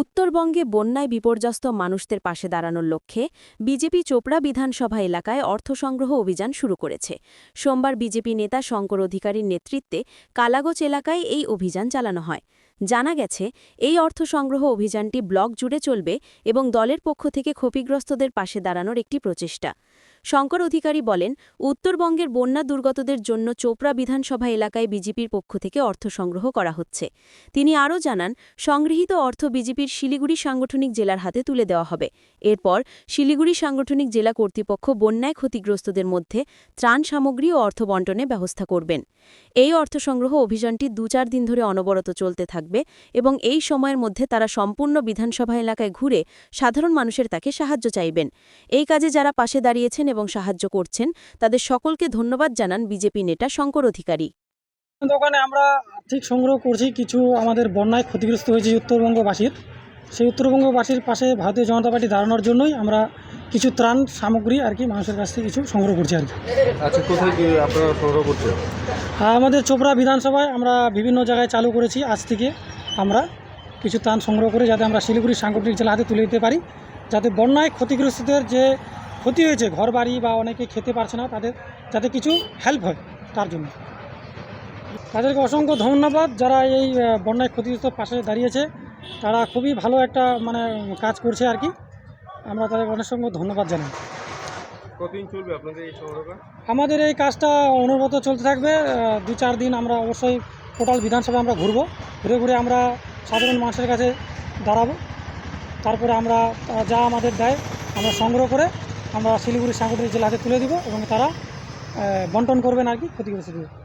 উত্তরবঙ্গে বন্যায় বিপর্যস্ত মানুষদের পাশে দাঁড়ানোর লক্ষ্যে বিজেপি চোপড়া বিধানসভা এলাকায় অর্থ সংগ্রহ অভিযান শুরু করেছে। সোমবার বিজেপি নেতা শঙ্কর অধিকারীর নেতৃত্বে কালাগোচ এলাকায় এই অভিযান চালানো হয়। জানা গেছে, এই অর্থ সংগ্রহ অভিযানটি ব্লক জুড়ে চলবে এবং দলের পক্ষ থেকে ক্ষতিগ্রস্তদের পাশে দাঁড়ানোর একটি প্রচেষ্টা। শঙ্কর অধিকারী বলেন, উত্তরবঙ্গের বন্যা দুর্গতদের জন্য চোপড়া বিধানসভা এলাকায় বিজেপির পক্ষ থেকে অর্থ সংগ্রহ করা হচ্ছে। তিনি আরও জানান, সংগৃহীত অর্থ বিজেপির শিলিগুড়ি সাংগঠনিক জেলার হাতে তুলে দেওয়া হবে। এরপর শিলিগুড়ি সাংগঠনিক জেলা কর্তৃপক্ষ বন্যায় ক্ষতিগ্রস্তদের মধ্যে ত্রাণ সামগ্রী ও অর্থ বন্টনে ব্যবস্থা করবেন। এই অর্থ সংগ্রহ অভিযানটি দু চার দিন ধরে অনবরত চলতে থাকবে এবং এই সময়ের মধ্যে তারা সম্পূর্ণ বিধানসভা এলাকায় ঘুরে সাধারণ মানুষের তাকে সাহায্য চাইবেন। এই কাজে যারা পাশে দাঁড়িয়েছেন এবং সাহায্য করছেন। তাদের সকলকে ধন্যবাদ জানান বিজেপি নেতা শঙ্কর অধিকারী। দোকানে আমরা ঠিক সংগ্রহ করছি কিছু আমাদের বন্যায় ক্ষতিগ্রস্ত হয়েছে উত্তরবঙ্গবাসীর। সেই উত্তরবঙ্গবাসীর পাশে ভারতীয় জনতা পার্টি দাঁড়ানোর জন্যই আমরা কিছু ত্রাণ সামগ্রী আর কি মানুষের কাছ থেকে কিছু সংগ্রহ করছি আর কি। আচ্ছা আমাদের চোপড়া বিধানসভায় আমরা বিভিন্ন জায়গায় চালু করেছি আজ থেকে আমরা কিছু ত্রাণ সংগ্রহ করে যাতে আমরা শিলিগুড়ি সাংগঠনিক জেলা হাতে তুলে দিতে পারি। যাতে বন্যায় ক্ষতিগ্রস্তদের যে ক্ষতি হয়েছে ঘর বাড়ি বা অনেকে খেতে পারছে না তাদের যাতে কিছু হেল্প হয় তার জন্য। তাদেরকে অসংখ্য ধন্যবাদ যারা এই বন্যায় ক্ষতিগ্রস্ত পাশে দাঁড়িয়েছে। তারা খুবই ভালো একটা মানে কাজ করছে আর কি। আমরা তাদেরকে অনেক সঙ্গে ধন্যবাদ জানাই। কতদিন চলবে আপনাদের এই আমাদের এই কাজটা অনবরত চলতে থাকবে। দু চার দিন আমরা অবশ্যই টোটাল বিধানসভা আমরা ঘুরবো। ঘুরে ঘুরে আমরা সাধারণ মানুষের কাছে দাঁড়াবো। তারপরে আমরা যা আমাদের দেয় আমরা সংগ্রহ করে আমরা শিলিগুড়ি সাংগঠনিক জেলাতে তুলে দিব এবং তারা বন্টন করবেন আর কি ক্ষতিগ্রস্তদের